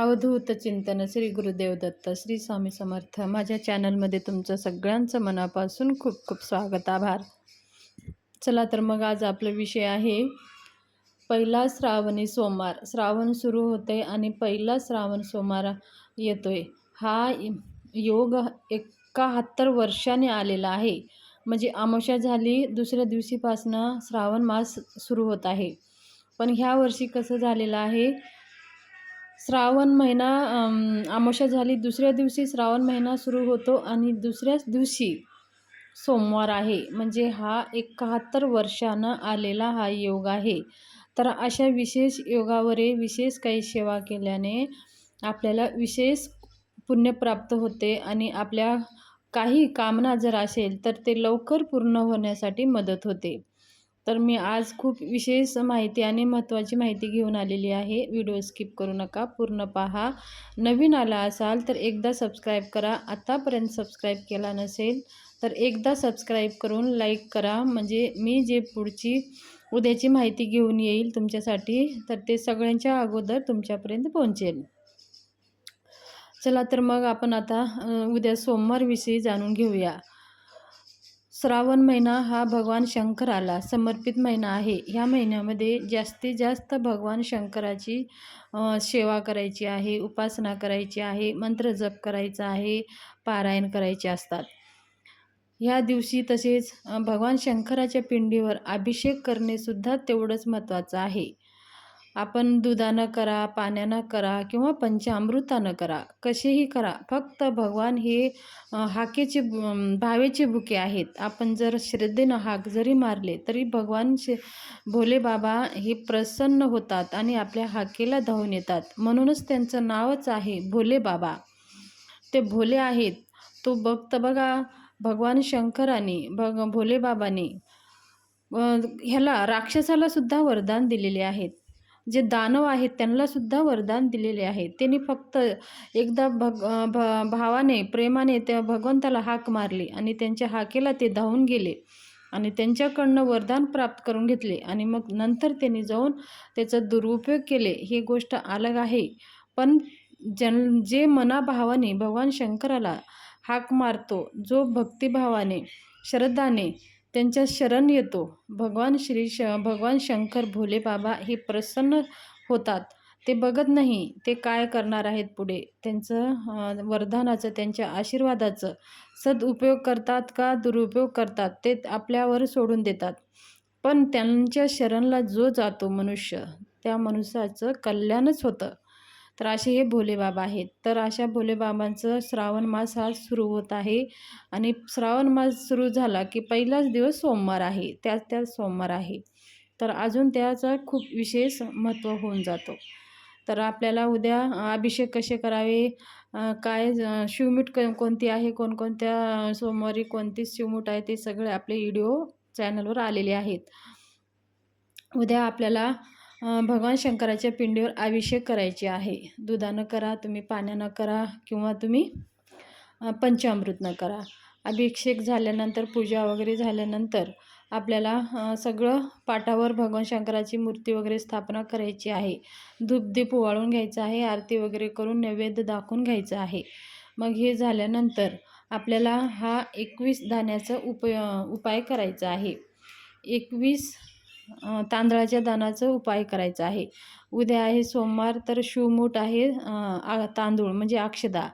अवधूत चिंतन श्री गुरुदेव दत्त श्री स्वामी समर्थ. माझ्या चॅनलमध्ये तुमचं सगळ्यांचं मनापासून खूप खूप स्वागत आभार. चला तर मग आज आपला विषय आहे पहिला श्रावणी सोमवार. श्रावण सुरू होते आणि पहिला श्रावण सोमवार येतोय. हा योग एकाहत्तर वर्षाने आलेला आहे. म्हणजे अमावस्या झाली दुसऱ्या दिवशीपासनं श्रावण मास सुरू होत आहे. पण ह्या वर्षी कसं झालेलं आहे श्रावण महिना अमावस्या झाली. दुसऱ्या दिवशी श्रावण महिना सुरू होतो आणि दुसऱ्याच दिवशी सोमवार आहे. म्हणजे हा एकाहत्तर वर्षानं आलेला हा योग आहे. तर अशा विशेष योगावर विशेष काही सेवा केल्याने आपल्याला विशेष पुण्य प्राप्त होते आणि आपल्या काही कामना जर असेल तर ते लवकर पूर्ण होण्यासाठी मदत होते. तर मी आज खूप विशेष माहिती आणि महत्त्वाची माहिती घेऊन आलेली आहे. व्हिडिओ स्किप करू नका. पूर्ण पहा. नवीन आला असाल तर एकदा सबस्क्राईब करा. आत्तापर्यंत सबस्क्राईब केला नसेल तर एकदा सबस्क्राईब करून लाईक करा. म्हणजे मी जे पुढची उद्याची माहिती घेऊन येईल तुमच्यासाठी तर ते सगळ्यांच्या अगोदर तुमच्यापर्यंत पोहोचेल. चला तर मग आपण आता उद्या सोमवारविषयी जाणून घेऊया. श्रावण महिना हा भगवान शंकराला समर्पित महिना आहे. ह्या महिन्यामध्ये जास्तीत जास्त भगवान शंकराची सेवा करायची आहे उपासना करायची आहे मंत्र जप करायचा आहे पारायण करायचे असतात. ह्या दिवशी तसेच भगवान शंकराच्या पिंडीवर अभिषेक करणेसुद्धा तेवढंच महत्त्वाचं आहे. आपण दुधानं करा पाण्यानं करा किंवा पंचामृतानं करा कसेही करा. फक्त भगवान हे हाकेचे भावेचे बुके आहेत. आपण जर श्रद्धेनं हाक जरी मारले तरी भगवान शे भोले बाबा हे प्रसन्न होतात आणि आपल्या हाकेला धावून येतात. म्हणूनच त्यांचं नावच आहे भोले बाबा. ते भोले आहेत. तो भक्त बघा भगवान शंकराने भग भोले बाबाने ह्याला राक्षसाला सुद्धा वरदान दिलेले आहेत. जे दानव आहेत त्यांनासुद्धा वरदान दिलेले आहे. त्यांनी फक्त एकदा भग भ भावाने प्रेमाने त्या भगवंताला हाक मारली आणि त्यांच्या हाकेला ते धावून गेले आणि त्यांच्याकडनं वरदान प्राप्त करून घेतले आणि मग नंतर त्यांनी जाऊन त्याचा दुरुपयोग केले. ही गोष्ट अलग आहे. पण जन जे मनाभावाने भगवान शंकराला हाक मारतो जो भक्तिभावाने श्रद्धाने त्यांच्या शरण येतो. भगवान श्री श भगवान शंकर भोले बाबा हे प्रसन्न होतात. ते बघत नाही ते काय करणार आहेत पुढे? त्यांचं वरदानाचं त्यांच्या आशीर्वादाचं. सदुपयोग करतात का दुरुपयोग करतात ते आपल्यावर सोडून देतात. पण त्यांच्या शरणला जो जातो मनुष्य त्या मनुष्याचं कल्याणच होतं. तर असे हे भोलेबाबा आहेत. तर अशा भोलेबाबांचं श्रावण मास हा सुरू होत आहे. आणि श्रावण मास सुरू झाला की पहिलाच दिवस सोमवार आहे. त्याच त्याच सोमवार आहे. तर अजून त्याचा खूप विशेष महत्त्व होऊन जातो. तर आपल्याला उद्या अभिषेक कसे करावे? काय शिवमीठ क कोणती आहे? कोणकोणत्या सोमवारी कोणती शिवमूठ आहे? ते सगळे आपले व्हिडिओ चॅनलवर आलेले आहेत. उद्या आपल्याला भगवान शंकराच्या पिंडीवर अभिषेक करायचे आहे. दुधानं करा तुम्ही पाण्यानं करा किंवा तुम्ही पंचामृतनं करा. अभिषेक झाल्यानंतर पूजा वगैरे झाल्यानंतर आपल्याला सगळं पाटावर भगवान शंकराची मूर्ती वगैरे स्थापना करायची आहे. धूपदीप ओवाळून घ्यायचं आहे आरती वगैरे करून नैवेद्य दाखवून घ्यायचं आहे. मग हे झाल्यानंतर आपल्याला हा एकवीस दाण्याचा उपय उपाय करायचा आहे. एकवीस तांदळाच्या दानाचं उपाय करायचा आहे. उद्या आहे सोमवार तर शिवमूठ आहे तांदूळ म्हणजे अक्षदा.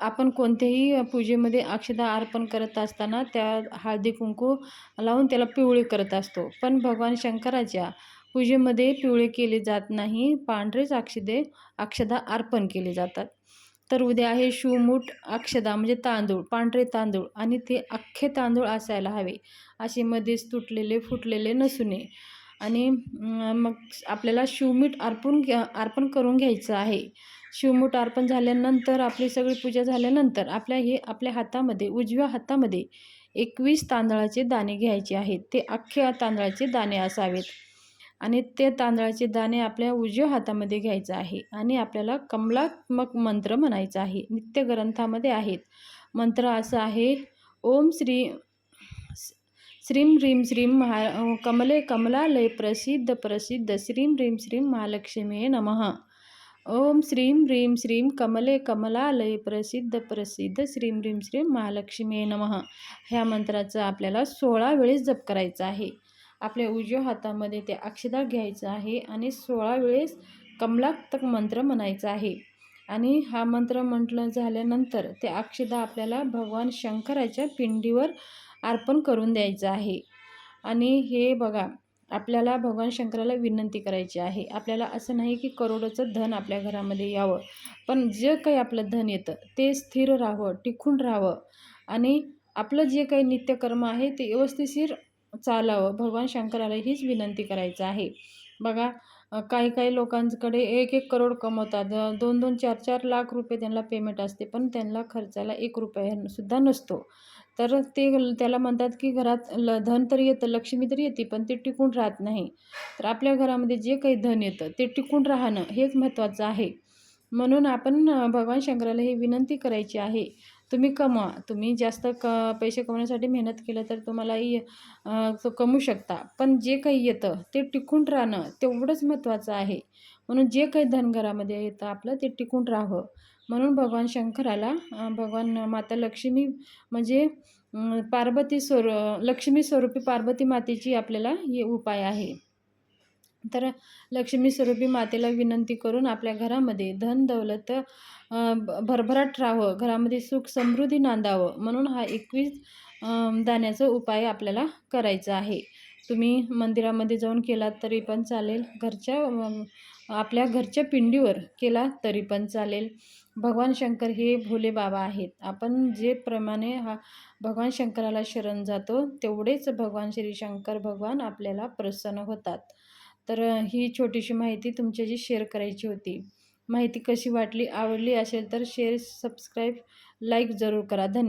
आपण कोणत्याही पूजेमध्ये अक्षदा अर्पण करत असताना त्या हळदी कुंकू लावून त्याला पिवळे करत असतो. पण भगवान शंकराच्या पूजेमध्ये पिवळे केले जात नाही पांढरेच अक्षदे अक्षदा अर्पण केले जातात. तर उद्या आहे शिवमूठ अक्षदा म्हणजे तांदूळ पांढरे तांदूळ आणि ते अख्खे तांदूळ असायला हवे. असे मध्येच तुटलेले फुटलेले नसू नये आणि मग आपल्याला शिवमीठ अर्पण घ्या अर्पण करून घ्यायचं आहे. शिवमूठ अर्पण झाल्यानंतर आपली सगळी पूजा झाल्यानंतर आपल्या हे आपल्या हातामध्ये उजव्या हातामध्ये एकवीस तांदळाचे दाणे घ्यायचे आहेत. ते अख्ख्या तांदळाचे दाणे असावेत. आणि ते तांदळाचे दाणे आपल्या उजव्या हातामध्ये घ्यायचं आहे आणि आपल्याला कमलात्मक मंत्र म्हणायचा आहे. नित्य ग्रंथामध्ये आहेत. मंत्र असं आहे ओम श्री श्रीम ह्रीम श्रीम महा कमले कमलालय प्रसिद्ध प्रसिद्ध श्रीम ह्रीम श्रीम महालक्ष्मी नमः. ओम श्रीं ह्रीम श्रीं कमले कमलालय प्रसिद्ध प्रसिद्ध श्रीं ह्रीम श्रीम महालक्ष्मी नमः. ह्या मंत्राचा आपल्याला सोळा वेळेस जप करायचा आहे. आपल्या उजव्या हातामध्ये ते अक्षदा घ्यायचं आहे आणि सोळा वेळेस कमलाक्तक मंत्र म्हणायचा आहे. आणि हा मंत्र म्हटलं झाल्यानंतर ते अक्षदा आपल्याला भगवान शंकराच्या पिंडीवर अर्पण करून द्यायचं आहे. आणि हे बघा आपल्याला भगवान शंकराला विनंती करायची आहे. आपल्याला असं नाही की करोडोचं धन आपल्या घरामध्ये यावं पण जे काही आपलं धन येतं ते स्थिर राहावं टिकून राहावं. आणि आपलं जे काही नित्यकर्म आहे ते व्यवस्थिशीर चालावं. भगवान शंकराला हीच विनंती करायचं आहे. बघा काही काही लोकांकडे एक एक करोड कमवतात. दोन दोन चार चार लाख रुपये त्यांना पेमेंट असते पण त्यांना खर्चाला एक रुपयासुद्धा नसतो. तर ते त्याला म्हणतात की घरात ल धन तर येतं लक्ष्मी तर येते पण ते टिकून राहत नाही. तर आपल्या घरामध्ये जे काही धन येतं ते टिकून राहणं हेच महत्त्वाचं आहे. म्हणून आपण भगवान शंकराला ही विनंती करायची आहे. तुम्ही कमवा. तुम्ही जास्त क पैसे कमवण्यासाठी मेहनत केलं तर तुम्हालाही तो कमवू शकता. पण जे काही येतं ते टिकून राहणं तेवढंच महत्त्वाचं आहे. म्हणून जे काही धन घरामध्ये येतं आपलं ते टिकून राहावं. म्हणून भगवान शंकराला भगवान माता लक्ष्मी म्हणजे पार्वती स्वरू लक्ष्मी स्वरूपी पार्वती मातेची आपल्याला हे उपाय आहे. तर लक्ष्मी स्वरूपी मातेला विनंती करून आपल्या घरामध्ये धन दौलत भरभराट राहावं घरामध्ये सुख समृद्धी नांदावं म्हणून हा एकवीस दाण्याचा उपाय आपल्याला करायचा आहे. तुम्ही मंदिरामध्ये जाऊन केलात तरी पण चालेल घरच्या आपल्या घरच्या पिंडीवर केला तरी पण चालेल. भगवान शंकर हे भोले बाबा आहेत. आपण जे प्रमाणे हा भगवान शंकराला शरण जातो तेवढेच भगवान श्री शंकर भगवान आपल्याला प्रसन्न होतात. तर ही छोटीशी माहिती तुमच्याशी शेअर करायची होती. माहिती कशी वाटली आवडली असेल तर शेअर सबस्क्राईब लाईक जरूर करा. धन्यवाद